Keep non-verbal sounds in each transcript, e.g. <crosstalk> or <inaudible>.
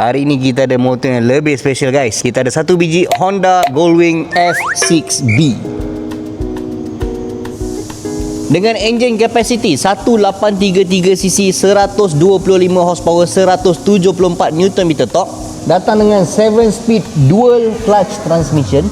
Hari ni kita ada motor yang lebih special guys. Kita ada satu biji Honda Goldwing F6B. Dengan enjin capacity 1833cc 125 horsepower 174 Nm torque datang dengan 7 speed dual clutch transmission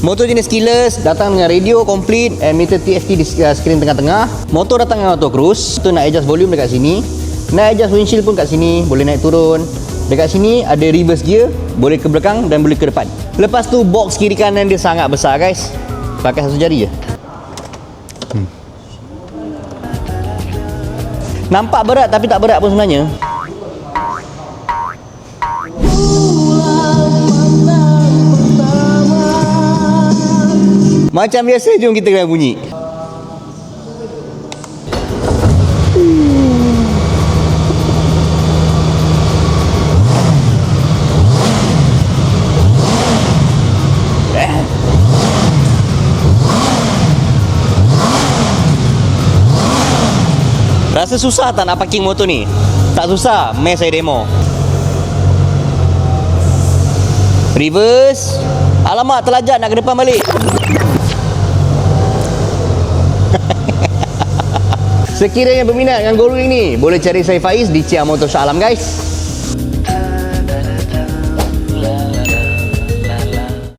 Motor jenis keyless datang dengan radio complete and meter TFT di uh, skrin tengah-tengah. Motor datang dengan auto cruise. Tu nak adjust volume dekat sini. Nak adjust windshield pun kat sini, boleh naik turun. Dekat sini ada reverse gear, boleh ke belakang dan boleh ke depan. Lepas tu box kiri kanan dia sangat besar guys. Pakai satu jari je. Hmm. Nampak berat tapi tak berat pun sebenarnya. Macam biasa jom kita kena bunyi. Rasa susah tak nak parking motor ni? Tak susah, mai saya demo. Reverse. Alamak, terlajak nak ke depan balik. <laughs> Sekiranya berminat dengan Goldwing ni, boleh cari saya Faiz di Cia Motor Shah Alam guys.